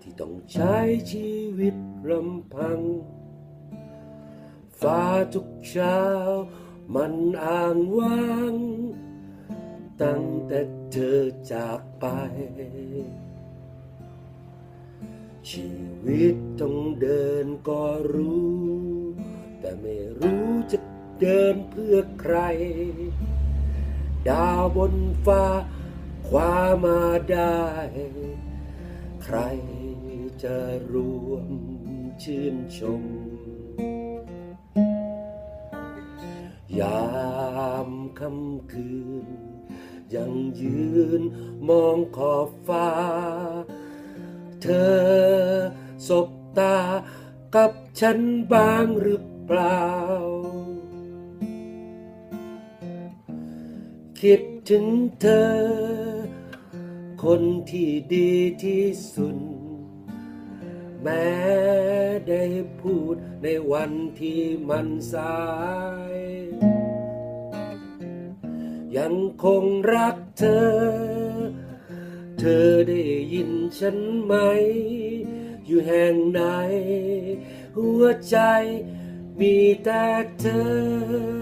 ที่ต้องใช้ชีวิตลำพัง ฟ้าทุกเช้ามันอ่างว่าง ตั้งแต่เธอจากไป ชีวิตต้องเดินก็รู้ แต่ไม่รู้จะเดินเพื่อใคร ดาวบนฟ้าคว้ามาได้ ใครจะรวมชื่นชม ยามค่ำคืน ยังยืนมองขอบฟ้า เธอสบตากับฉันบ้างหรือเปล่า คิดถึงเธอ คนที่ดีที่สุด แม้ได้พูดในวันที่มันสาย ยังคงรักเธอ เธอได้ยินฉันไหม อยู่แห่งไหน หัวใจมีแต่เธอ